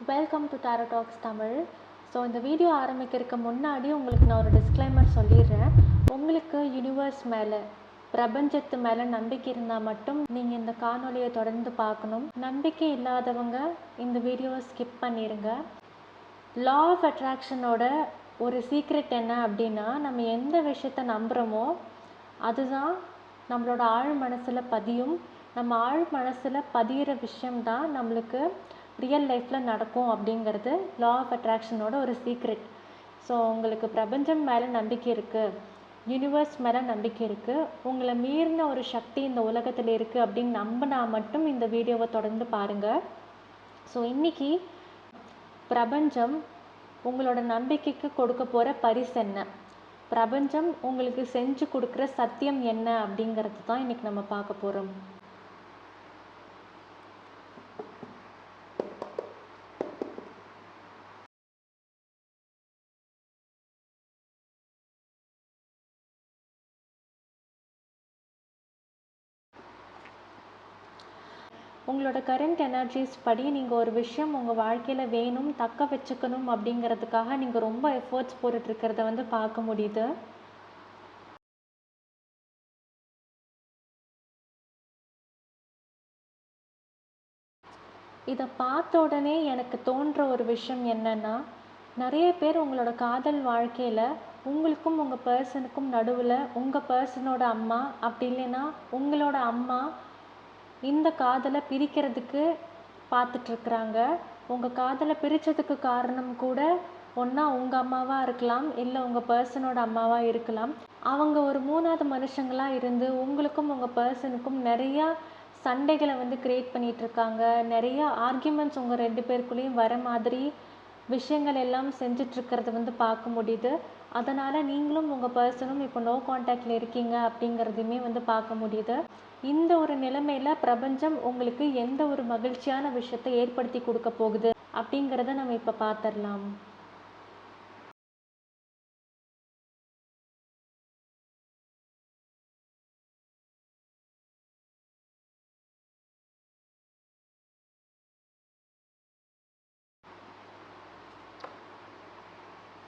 Welcome to Tarot Talks Tamil so இந்த video ஆரம்பிக்கிறதுக்கு முன்னாடி உங்களுக்கு நான் ஒரு டிஸ்க்ளைமர் சொல்லிடுறேன். உங்களுக்கு யூனிவர்ஸ் மேலே பிரபஞ்சத்து மேலே நம்பிக்கை இருந்தால் மட்டும் நீங்கள் இந்த காணொலியை தொடர்ந்து பார்க்கணும். நம்பிக்கை இல்லாதவங்க இந்த வீடியோவை ஸ்கிப் பண்ணிடுங்க லா ஆஃப் அட்ராக்ஷனோட ஒரு சீக்ரெட் என்ன அப்படின்னா நம்ம எந்த விஷயத்த நம்புகிறோமோ அதுதான் நம்மளோட ஆழ் மனசில் பதியும். நம்ம ஆழ் மனசில் பதிகிற விஷயம்தான் நம்மளுக்கு ரியல் லைஃப்பில் நடக்கும் அப்படிங்கிறது லா ஆஃப் அட்ராக்ஷனோட ஒரு சீக்ரெட் ஸோ உங்களுக்கு பிரபஞ்சம் மேலே நம்பிக்கை இருக்குது யூனிவர்ஸ் மேலே நம்பிக்கை இருக்குது உங்களை மீறின ஒரு சக்தி இந்த உலகத்தில் இருக்குது அப்படின்னு நம்பினா மட்டும் இந்த வீடியோவை தொடர்ந்து பாருங்கள் ஸோ இன்றைக்கி பிரபஞ்சம் உங்களோட நம்பிக்கைக்கு கொடுக்க போகிற பரிசு என்ன? பிரபஞ்சம் உங்களுக்கு செஞ்சு கொடுக்குற சத்தியம் என்ன அப்படிங்கிறது தான் இன்றைக்கி நம்ம பார்க்க போகிறோம் உங்களோட கரண்ட் எனர்ஜிஸ் படி நீங்கள் ஒரு விஷயம் உங்கள் வாழ்க்கையில் வேணும் தக்க வச்சுக்கணும் அப்படிங்கிறதுக்காக நீங்கள் ரொம்ப எஃபர்ட்ஸ் போட்டுட்ருக்கிறத வந்து பார்க்க முடியுது. இதை பார்த்த உடனே எனக்கு தோன்ற ஒரு விஷயம் என்னென்னா நிறைய பேர் உங்களோட காதல் வாழ்க்கையில் உங்களுக்கும் உங்கள் பர்சனுக்கும் நடுவில் உங்கள் பர்சனோட அம்மா அப்படி இல்லைன்னா உங்களோட அம்மா இந்த காதலை பிரிக்கிறதுக்கு பார்த்துட்ருக்குறாங்க. உங்கள் காதலை பிரித்ததுக்கு காரணம் கூட ஒன்றா உங்கள் அம்மாவாக இருக்கலாம் இல்லை உங்கள் பர்சனோட அம்மாவாக இருக்கலாம். அவங்க ஒரு மூணாவது மனுஷங்களாக இருந்து உங்களுக்கும் உங்கள் பர்சனுக்கும் நிறையா சண்டைகளை வந்து க்ரியேட் பண்ணிகிட்ருக்காங்க நிறையா ஆர்கியூமெண்ட்ஸ் உங்கள் ரெண்டு பேருக்குள்ளேயும் வர மாதிரி விஷயங்கள் எல்லாம் செஞ்சிட்ருக்கிறது வந்து பார்க்க முடியுது. அதனால் நீங்களும் உங்கள் பர்சனும் இப்போ நோ காண்டாக்டில் இருக்கீங்க அப்படிங்கிறதையுமே வந்து பார்க்க முடியுது. இந்த ஒரு நிலைமையில் பிரபஞ்சம் உங்களுக்கு எந்த ஒரு மகிழ்ச்சியான விஷயத்தை ஏற்படுத்தி கொடுக்க போகுது அப்படிங்கிறத நம்ம இப்போ பார்த்துடலாம்.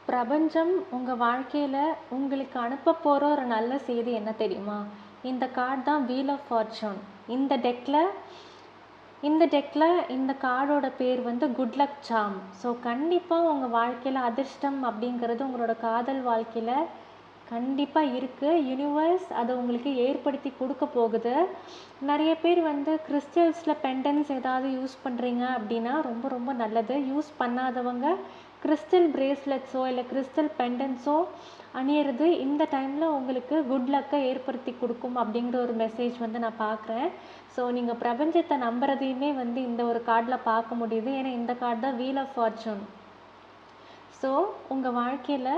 பிரபஞ்சம் உங்கள் வாழ்க்கையில் உங்களுக்கு அனுப்ப போகிற ஒரு நல்ல செய்தி என்ன தெரியுமா? இந்த கார்டு தான் வீல் ஆஃப் ஃபார்ச்சூன் இந்த டெக்கில் இந்த டெக்கில் இந்த கார்டோட பேர் வந்து குட் லக் சாம் ஸோ கண்டிப்பாக உங்கள் வாழ்க்கையில் அதிர்ஷ்டம் அப்படிங்கிறது உங்களோட காதல் வாழ்க்கையில் கண்டிப்பாக இருக்குது யூனிவர்ஸ் அதை உங்களுக்கு ஏற்படுத்தி கொடுக்க போகுது. நிறைய பேர் வந்து கிறிஸ்டல்ஸில் பெண்டன்ஸ் ஏதாவது யூஸ் பண்ணுறீங்க அப்படின்னா ரொம்ப ரொம்ப நல்லது. யூஸ் பண்ணாதவங்க கிறிஸ்டல் பிரேஸ்லெட்ஸோ இல்லை கிறிஸ்டல் பெண்டன்ஸோ அணியிறது இந்த டைமில் உங்களுக்கு குட் லக்கை ஏற்படுத்தி கொடுக்கும் அப்படிங்கிற ஒரு மெசேஜ் வந்து நான் பார்க்குறேன். ஸோ நீங்கள் பிரபஞ்சத்தை நம்புறதையுமே வந்து இந்த ஒரு கார்டில் பார்க்க முடியுது. ஏன்னா இந்த கார்டு தான் வீல் ஆஃப் ஃபார்ச்சூன் ஸோ உங்கள் வாழ்க்கையில்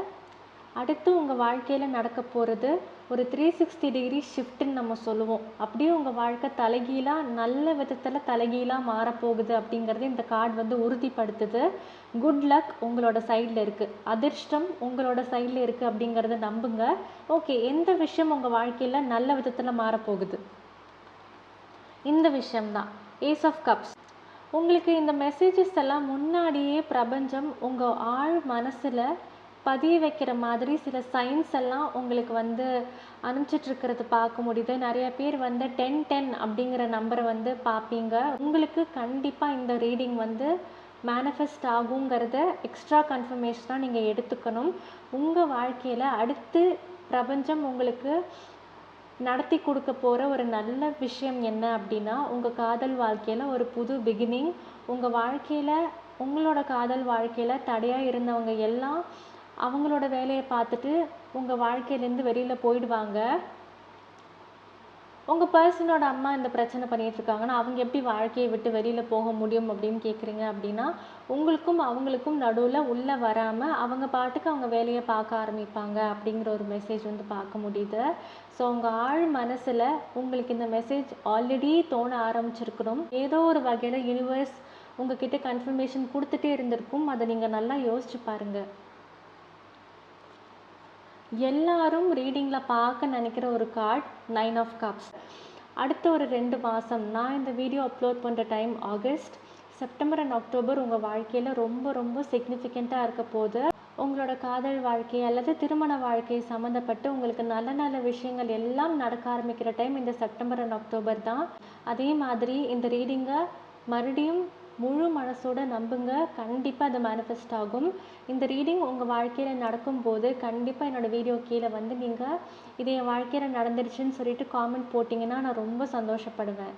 அடுத்து உங்கள் வாழ்க்கையில் நடக்க போகிறது ஒரு த்ரீ சிக்ஸ்டி டிகிரி ஷிஃப்ட்டுன்னு நம்ம சொல்லுவோம். அப்படியே உங்கள் வாழ்க்கை தலைகீழாக நல்ல விதத்தில் தலைகீழாக மாறப்போகுது அப்படிங்கிறது இந்த கார்டு வந்து உறுதிப்படுத்துது. குட் லக் உங்களோட சைடில் இருக்குது அதிர்ஷ்டம் உங்களோட சைடில் இருக்குது அப்படிங்கிறத நம்புங்க. ஓகே எந்த விஷயம் உங்கள் வாழ்க்கையில் நல்ல விதத்தில் மாறப்போகுது? இந்த விஷயம்தான். ஏஸ் ஆஃப் கப்ஸ் உங்களுக்கு இந்த மெசேஜஸ் எல்லாம் முன்னாடியே பிரபஞ்சம் உங்கள் ஆழ் மனசில் பதிய வைக்கிற மாதிரி சில சயின்ஸ் எல்லாம் உங்களுக்கு வந்து அனுப்பிச்சிட்ருக்கிறது பார்க்க முடியுது. நிறைய பேர் வந்து டென் டென் அப்படிங்கிற நம்பரை வந்து பார்ப்பீங்க. உங்களுக்கு கண்டிப்பாக இந்த ரீடிங் வந்து மேனிஃபெஸ்ட் ஆகுங்கிறத எக்ஸ்ட்ரா கன்ஃபர்மேஷனாக நீங்கள் எடுத்துக்கணும். உங்கள் வாழ்க்கையில் அடுத்து பிரபஞ்சம் உங்களுக்கு நடத்தி கொடுக்க போகிற ஒரு நல்ல விஷயம் என்ன அப்படின்னா உங்கள் காதல் வாழ்க்கையில் ஒரு புது பிகினிங் உங்கள் வாழ்க்கையில் உங்களோட காதல் வாழ்க்கையில் தடையாக இருந்தவங்க எல்லாம் அவங்களோட வேலையை பார்த்துட்டு உங்கள் வாழ்க்கையிலேருந்து வெளியில் போயிடுவாங்க. உங்கள் பர்சனோட அம்மா இந்த பிரச்சனை பண்ணிகிட்ருக்காங்கன்னா அவங்க எப்படி வாழ்க்கையை விட்டு வெளியில் போக முடியும் அப்படின்னு கேட்குறீங்க அப்படின்னா உங்களுக்கும் அவங்களுக்கும் நடுவில் உள்ளே வராமல் அவங்க பாட்டுக்கு அவங்க வேலையை பார்க்க ஆரம்பிப்பாங்க அப்படிங்கிற ஒரு மெசேஜ் வந்து பார்க்க முடியுது. ஸோ உங்கள் ஆழ் மனசில் உங்களுக்கு இந்த மெசேஜ் ஆல்ரெடி தோண ஆரம்பிச்சிருக்கணும். ஏதோ ஒரு வகையில் யூனிவர்ஸ் உங்ககிட்ட கன்ஃபர்மேஷன் கொடுத்துட்டே இருந்திருக்கும். அதை நீங்கள் நல்லா யோசிச்சு பாருங்கள் எல்லாரும் ரீடிங்கில் பார்க்க நினைக்கிற ஒரு கார்ட் நைன் ஆஃப் கப்ஸ் அடுத்த ஒரு ரெண்டு மாதம் நான் இந்த வீடியோ அப்லோட் பண்ணுற time August September and October உங்கள் வாழ்க்கையில் ரொம்ப ரொம்ப சிக்னிஃபிகண்ட்டாக இருக்க போது உங்களோட காதல் வாழ்க்கை அல்லது திருமண வாழ்க்கை சம்மந்தப்பட்டு உங்களுக்கு நல்ல நல்ல விஷயங்கள் எல்லாம் நடக்க ஆரம்பிக்கிற டைம் இந்த செப்டம்பர் அண்ட் அக்டோபர் தான். அதே மாதிரி இந்த ரீடிங்கை மறுபடியும் முழு மனசோட நம்புங்க. கண்டிப்பாக அது மேனிஃபெஸ்ட் ஆகும். இந்த ரீடிங் உங்கள் வாழ்க்கையில் நடக்கும்போது கண்டிப்பாக என்னோடய வீடியோ கீழே வந்து நீங்கள் இது என் வாழ்க்கையில் நடந்துருச்சுன்னு சொல்லிட்டு காமெண்ட் போட்டிங்கன்னா நான் ரொம்ப சந்தோஷப்படுவேன்.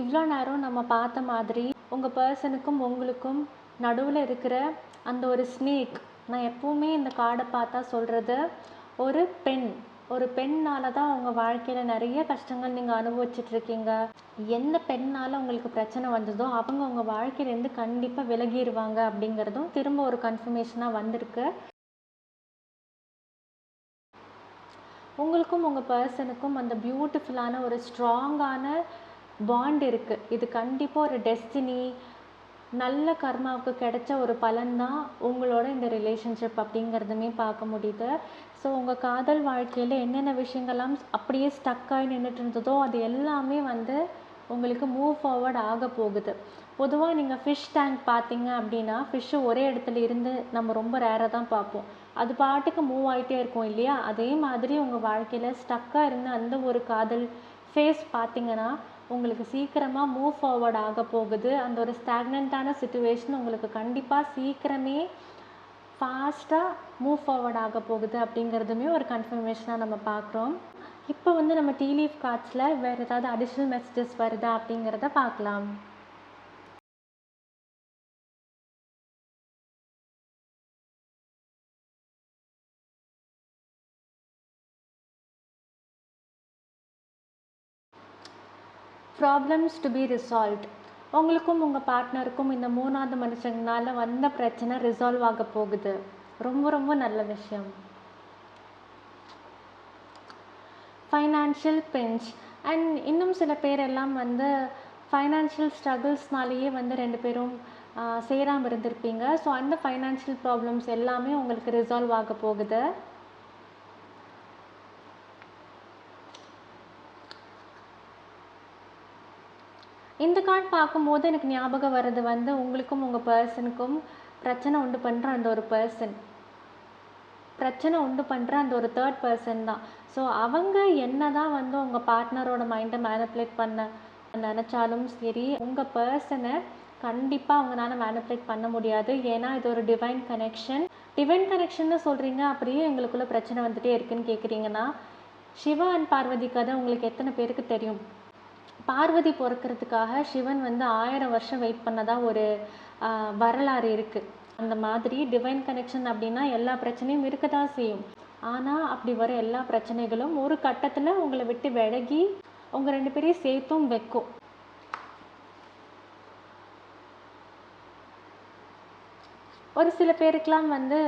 இவ்வளோ நேரம் நம்ம பார்த்த மாதிரி உங்கள் பர்சனுக்கும் உங்களுக்கும் நடுவில் இருக்கிற அந்த ஒரு ஸ்னேக் நான் எப்போவுமே இந்த கார்டை பார்த்தா சொல்கிறது ஒரு பெண். ஒரு பெண்ணால தான் உங்கள் வாழ்க்கையில் நிறைய கஷ்டங்கள் நீங்கள் அனுபவிச்சிட்ருக்கீங்க எந்த பெண்ணால் உங்களுக்கு பிரச்சனை வந்ததோ அவங்க உங்கள் வாழ்க்கையிலேருந்து கண்டிப்பாக விலகிடுவாங்க அப்படிங்கிறதும் திரும்ப ஒரு கன்ஃபர்மேஷனாக வந்திருக்கு. உங்களுக்கும் உங்கள் பர்சனுக்கும் அந்த பியூட்டிஃபுல்லான ஒரு ஸ்ட்ராங்கான பாண்ட் இருக்குது இது கண்டிப்பாக ஒரு டெஸ்டினி நல்ல கர்மாவுக்கு கிடைச்ச ஒரு பலன் தான் உங்களோட இந்த ரிலேஷன்ஷிப் அப்படிங்கிறதுமே பார்க்க முடியுது. ஸோ உங்கள் காதல் வாழ்க்கையில் என்னென்ன விஷயங்கள்லாம் அப்படியே ஸ்டக்காகி நின்றுட்டு இருந்ததோ அது எல்லாமே வந்து உங்களுக்கு மூவ் ஃபார்வர்ட் ஆக போகுது. பொதுவாக நீங்கள் ஃபிஷ் டேங்க் பார்த்தீங்க அப்படின்னா ஃபிஷ்ஷு ஒரே இடத்துல இருந்து நம்ம ரொம்ப ரேராக தான் பார்ப்போம். அது பாட்டுக்கு மூவ் ஆகிட்டே இருக்கும் இல்லையா? அதே மாதிரி உங்கள் வாழ்க்கையில் ஸ்டக்காக இருந்த அந்த ஒரு காதல் ஃபேஸ் பார்த்தீங்கன்னா உங்களுக்கு சீக்கிரமாக மூவ் ஃபார்வர்ட் ஆக போகுது. அந்த ஒரு ஸ்டாக்னண்ட்டான சுச்சுவேஷன் உங்களுக்கு கண்டிப்பாக சீக்கிரமே ஃபாஸ்ட்டாக மூவ் ஃபார்வர்ட் ஆக போகுது அப்படிங்கிறதுமே ஒரு கன்ஃபர்மேஷனாக நம்ம பார்க்குறோம். இப்போ வந்து நம்ம டீலீஃப் கார்ட்ஸில் வேறு ஏதாவது அடிஷ்னல் மெசேஜஸ் வருதா அப்படிங்கிறத பார்க்கலாம். ப்ராப்ளம்ஸ் டு பி ரிசால்வ்ட் உங்களுக்கும் உங்கள் பார்ட்னருக்கும் இந்த மூணாவது மனுஷங்களால் வந்த பிரச்சனை ரிசால்வ் ஆக போகுது. ரொம்ப ரொம்ப நல்ல விஷயம். ஃபைனான்ஷியல் பெஞ்ச் அண்ட் இன்னும் சில பேர் எல்லாம் வந்து ஃபைனான்ஷியல் ஸ்ட்ரகிள்ஸ்னாலேயே வந்து ரெண்டு பேரும் சேராமல் இருந்திருப்பீங்க. ஸோ அந்த ஃபைனான்ஷியல் ப்ராப்ளம்ஸ் எல்லாமே உங்களுக்கு ரிசால்வ் ஆக போகுது. இந்த கார்டு பார்க்கும்போது எனக்கு ஞாபகம் வர்றது வந்து உங்களுக்கும் உங்கள் பர்சனுக்கும் பிரச்சனை உண்டு பண்ணுற அந்த ஒரு பர்சன் பிரச்சனை உண்டு பண்ணுற அந்த ஒரு தேர்ட் பர்சன் தான். ஸோ அவங்க என்ன தான் வந்து உங்கள் பார்ட்னரோட மைண்டை மேனிப்புலேட் பண்ண நினச்சாலும் சரி உங்கள் பர்சனை கண்டிப்பாக அவங்களால மேனிப்புலேட் பண்ண முடியாது. ஏன்னா இது ஒரு டிவைன் கனெக்ஷன் டிவைன் கனெக்ஷன்னு சொல்கிறீங்க அப்படியே எங்களுக்குள்ளே பிரச்சனை வந்துகிட்டே இருக்குன்னு கேட்குறீங்கன்னா சிவா அண்ட் பார்வதி கதை உங்களுக்கு எத்தனை பேருக்கு தெரியும்? பார்வதி பிறக்கிறதுக்காக சிவன் வந்து ஆயிரம் வருஷம் வெயிட் பண்ணதா ஒரு வரலாறு இருக்குது அந்த மாதிரி டிவைன் கனெக்ஷன் அப்படின்னா எல்லா பிரச்சனையும் இருக்க தான் செய்யும். ஆனால் அப்படி வர எல்லா பிரச்சனைகளும் ஒரு கட்டத்தில் உங்களை விட்டு விலகி உங்கள் ரெண்டு பேரையும் சேர்த்தும் வைக்கும். ஒரு சில பேருக்கெலாம் வந்து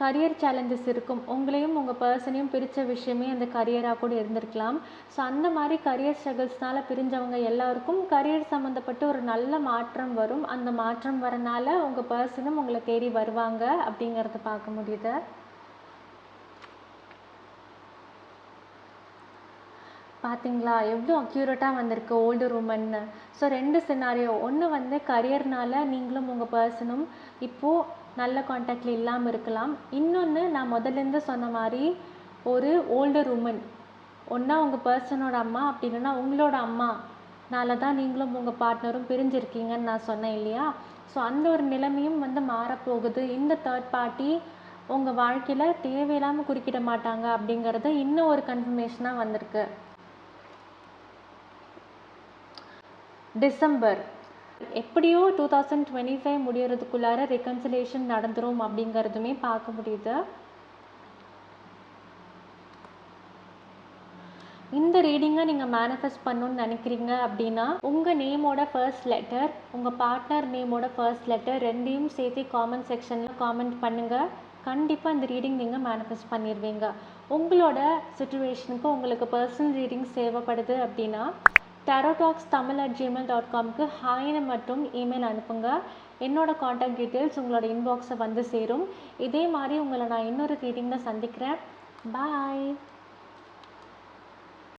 கரியர் சேலஞ்சஸ் இருக்கும். உங்களையும் உங்கள் பர்சனையும் பிரித்த விஷயமே அந்த கரியராக கூட இருந்திருக்கலாம். ஸோ அந்த மாதிரி கரியர் ஸ்ட்ரகிள்ஸ்னால் பிரிஞ்சவங்க எல்லாருக்கும் கரியர் சம்மந்தப்பட்ட ஒரு நல்ல மாற்றம் வரும். அந்த மாற்றம் வரனால உங்கள் பர்சனும் உங்களை தேடி வருவாங்க அப்படிங்கிறத பார்க்க முடியுது. பார்த்தீங்களா எவ்வளோ அக்யூரேட்டாக வந்திருக்கு ஓல்டு உமன்னு ஸோ ரெண்டு சினாரியோ ஒன்று வந்து கரியர்னால நீங்களும் உங்கள் பர்சனும் இப்போது நல்ல காண்டாக்டில் இல்லாமல் இருக்கலாம். இன்னொன்று நான் முதல்லேருந்து சொன்ன மாதிரி ஒரு ஓல்டர் உமன் ஒன்றா உங்கள் பர்சனோட அம்மா அப்படி இல்லைன்னா உங்களோட அம்மானால தான் நீங்களும் உங்கள் பார்ட்னரும் பிரிஞ்சிருக்கீங்கன்னு நான் சொன்னேன் இல்லையா? ஸோ அந்த ஒரு நிலைமையும் வந்து மாறப்போகுது. இந்த தேர்ட் பார்ட்டி உங்கள் வாழ்க்கையில் தேவையில்லாமல் குறுக்கிட மாட்டாங்க அப்படிங்கிறது இன்னும் ஒரு கன்ஃபர்மேஷனாக வந்திருக்கு. டிசம்பர் எப்படியோ டூ தௌசண்ட் டுவெண்ட்டி ஃபைவ் முடியறதுக்குள்ளார ரெக்கன்சிலேஷன் நடந்துரும் அப்படிங்கிறதுமே பார்க்க முடியுது. இந்த ரீடிங்கை நீங்கள் மேனிஃபெஸ்ட் பண்ணணும்னு நினைக்கிறீங்க அப்படின்னா உங்கள் நேமோட ஃபர்ஸ்ட் லெட்டர் உங்கள் பார்ட்னர் நேமோட ஃபர்ஸ்ட் லெட்டர் ரெண்டையும் சேர்த்து காமெண்ட் செக்ஷனில் காமெண்ட் பண்ணுங்கள் கண்டிப்பாக இந்த ரீடிங் நீங்கள் மேனிஃபெஸ்ட் பண்ணிடுவீங்க உங்களோட சுச்சுவேஷனுக்கு உங்களுக்கு பர்சனல் ரீடிங்ஸ் தேவைப்படுது அப்படின்னா Tarot Talks Tamil at Gmail dot காம்க்கு ஹாய்னு மட்டும் இமெயில் அனுப்புங்க. என்னோடய காண்டாக்ட் டீட்டெயில்ஸ் உங்களோட இன்பாக்ஸை வந்து சேரும். இதே மாதிரி உங்களை நான் இன்னொரு ரீடிங்கில் சந்திக்கிறேன். பாய்